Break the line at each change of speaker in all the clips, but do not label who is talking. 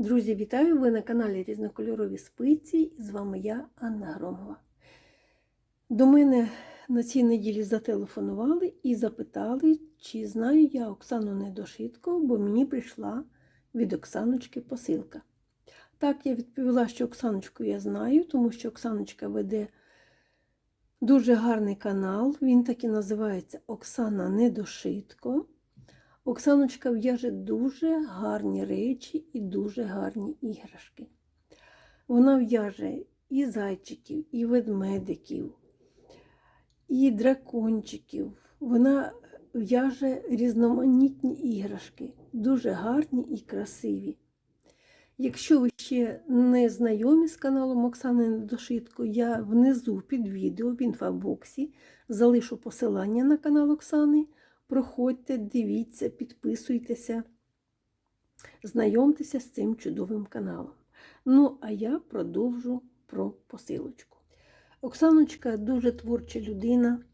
Друзі, вітаю! Ви на каналі Різнокольорові спиці і з вами я, Анна Громова. До мене на цій неділі зателефонували і запитали, чи знаю я Оксану Недошитко, бо мені прийшла від Оксаночки посилка. Так, я відповіла, що Оксаночку я знаю, тому що Оксаночка веде дуже гарний канал. Він так і називається Оксана Недошитко. Оксаночка в'яже дуже гарні речі і дуже гарні іграшки. Вона в'яже і зайчиків, і ведмедиків, і дракончиків. Вона в'яже різноманітні іграшки, дуже гарні і красиві. Якщо ви ще не знайомі з каналом Оксани Недошитко, я внизу під відео в інфобоксі залишу посилання на канал Оксани. Проходьте, дивіться, підписуйтеся, знайомтеся з цим чудовим каналом. Ну, а я продовжу про посилочку. Оксаночка дуже творча людина,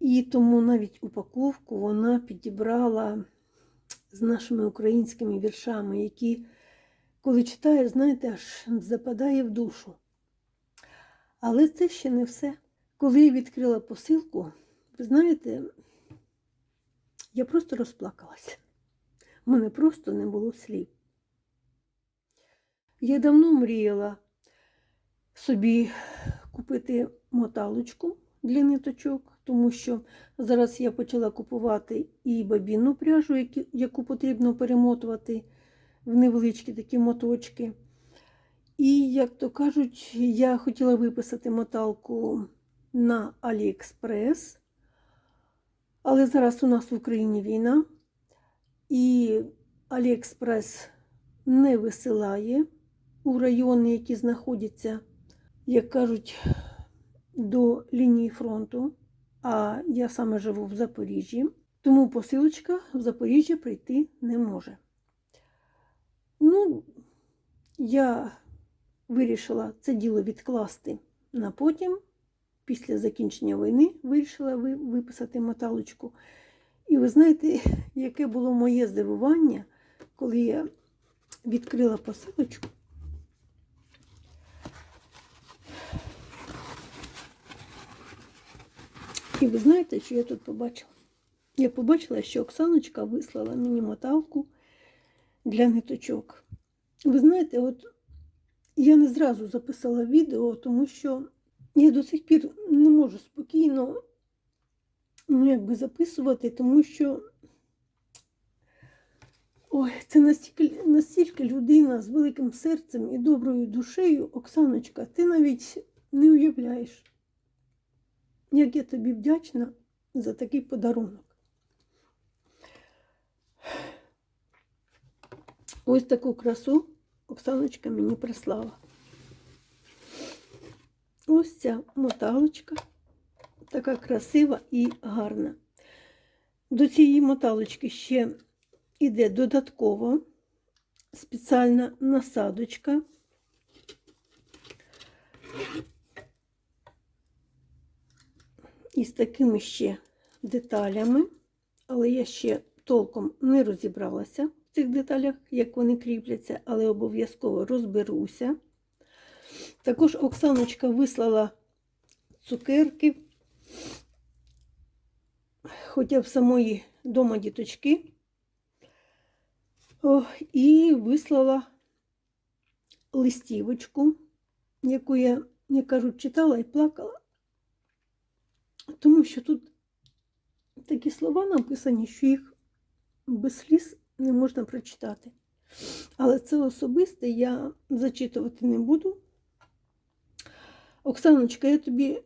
і тому навіть упаковку вона підібрала з нашими українськими віршами, які, коли читаєш, знаєте, аж западає в душу. Але це ще не все. Коли я відкрила посилку, ви знаєте, я просто розплакалася. У мене просто не було слів. Я давно мріяла собі купити моталочку для ниточок, тому що зараз я почала купувати і бабінну пряжу, яку потрібно перемотувати в невеличкі такі моточки. І, як то кажуть, я хотіла виписати моталку на Аліекспрес. Але зараз у нас в Україні війна, і Аліекспрес не висилає у райони, які знаходяться, як кажуть, до лінії фронту. А я саме живу в Запоріжжі, тому посилочка в Запоріжжя прийти не може. Ну, я вирішила це діло відкласти на потім після закінчення війни вирішила виписати моталочку. І ви знаєте, яке було моє здивування, коли я відкрила посилочку. І ви знаєте, що я тут побачила? Я побачила, що Оксаночка вислала мені моталку для ниточок. Ви знаєте, от я не зразу записала відео, тому що я до сих пір не можу спокійно ну, якби записувати, тому що ой, це настільки, настільки людина з великим серцем і доброю душею, Оксаночка, ти навіть не уявляєш, як я тобі вдячна за такий подарунок. Ось таку красу Оксаночка мені прислала. Ось ця моталочка, така красива і гарна. До цієї моталочки ще йде додатково спеціальна насадочка. Із такими ще деталями, але я ще толком не розібралася в цих деталях, як вони кріпляться, але обов'язково розберуся. Також Оксаночка вислала цукерки, хоча в самої дома діточки, О, і вислала листівочку, яку я, як кажуть, читала і плакала, тому що тут такі слова написані, що їх без сліз не можна прочитати. Але це особисте я зачитувати не буду. Оксаночка, я тобі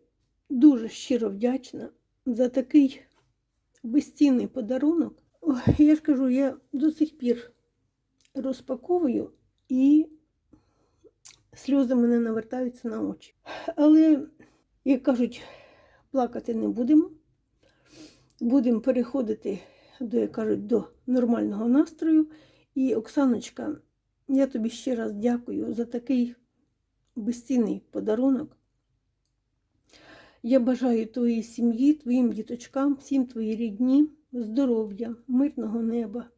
дуже щиро вдячна за такий безцінний подарунок. Ой, я ж кажу, я до сих пір розпаковую і сльози мене навертаються на очі. Але, як кажуть, плакати не будемо. Будемо переходити до, як кажуть, до нормального настрою. І, Оксаночка, я тобі ще раз дякую за такий безцінний подарунок. Я бажаю твоїй сім'ї, твоїм діточкам, всім твоїй рідні, здоров'я, мирного неба,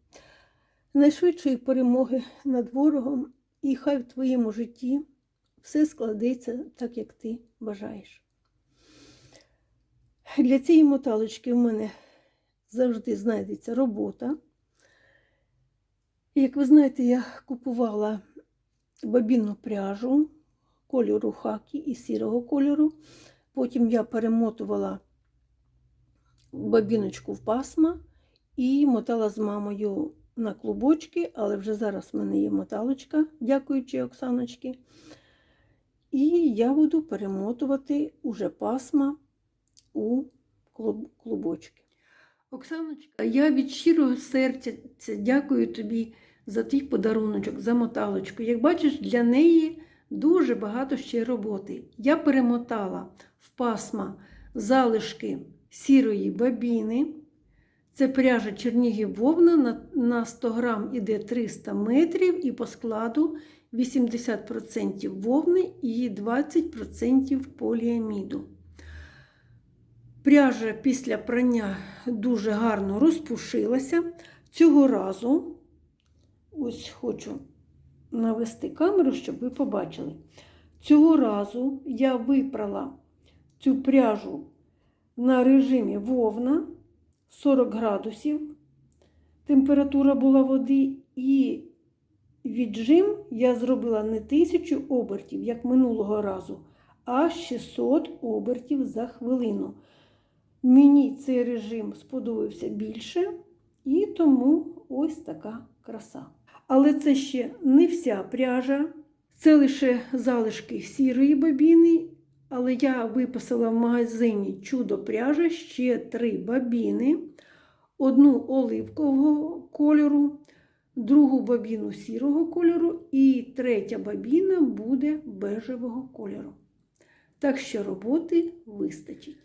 найшвидшої перемоги над ворогом, і хай в твоєму житті все складеться так, як ти бажаєш. Для цієї моталочки в мене завжди знайдеться робота. Як ви знаєте, я купувала бабінну пряжу кольору хакі і сірого кольору. Потім я перемотувала бабіночку в пасма і мотала з мамою на клубочки, але вже зараз в мене є моталочка, дякуючи Оксаночки. І я буду перемотувати уже пасма у клубочки. Оксаночка, я від щирого серця дякую тобі за твій подаруночок, за моталочку. Як бачиш, для неї дуже багато ще роботи. Я перемотала в пасма залишки сірої бабіни. Це пряжа Чернігів вовна на, на 100 грам іде 300 метрів і по складу 80% вовни і 20% поліаміду. Пряжа після прання дуже гарно розпушилася. Цього разу, ось хочу навести камеру, щоб ви побачили. Цього разу я випрала цю пряжу на режимі вовна 40 градусів. Температура була води, і віджим я зробила не 1000 обертів, як минулого разу, а 600 обертів за хвилину. Мені цей режим сподобався більше, і тому ось така краса. Але це ще не вся пряжа, це лише залишки сірої бабіни. Але я виписала в магазині чудо пряжа ще три бабіни, одну оливкового кольору, другу бабіну сірого кольору, і третя бабіна буде бежевого кольору. Так що роботи вистачить.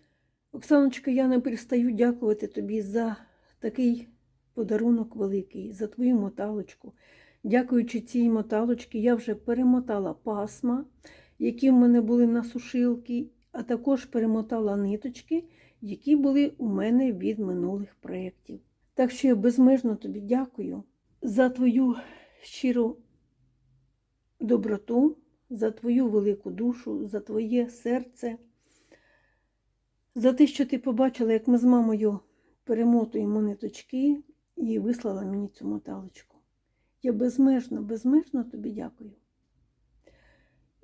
Оксаночка, я не перестаю дякувати тобі за такий подарунок великий, за твою моталочку. Дякуючи цій моталочці, я вже перемотала пасма, які в мене були на сушилки, а також перемотала ниточки, які були у мене від минулих проєктів. Так що я безмежно тобі дякую за твою щиру доброту, за твою велику душу, за твоє серце за те, що ти побачила, як ми з мамою перемотуємо ниточки і вислала мені цю моталочку. Я безмежно, безмежно тобі дякую.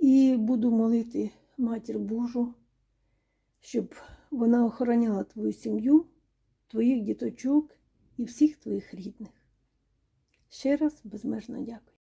І буду молити Матір Божу, щоб вона охороняла твою сім'ю, твоїх діточок і всіх твоїх рідних. Ще раз безмежно дякую.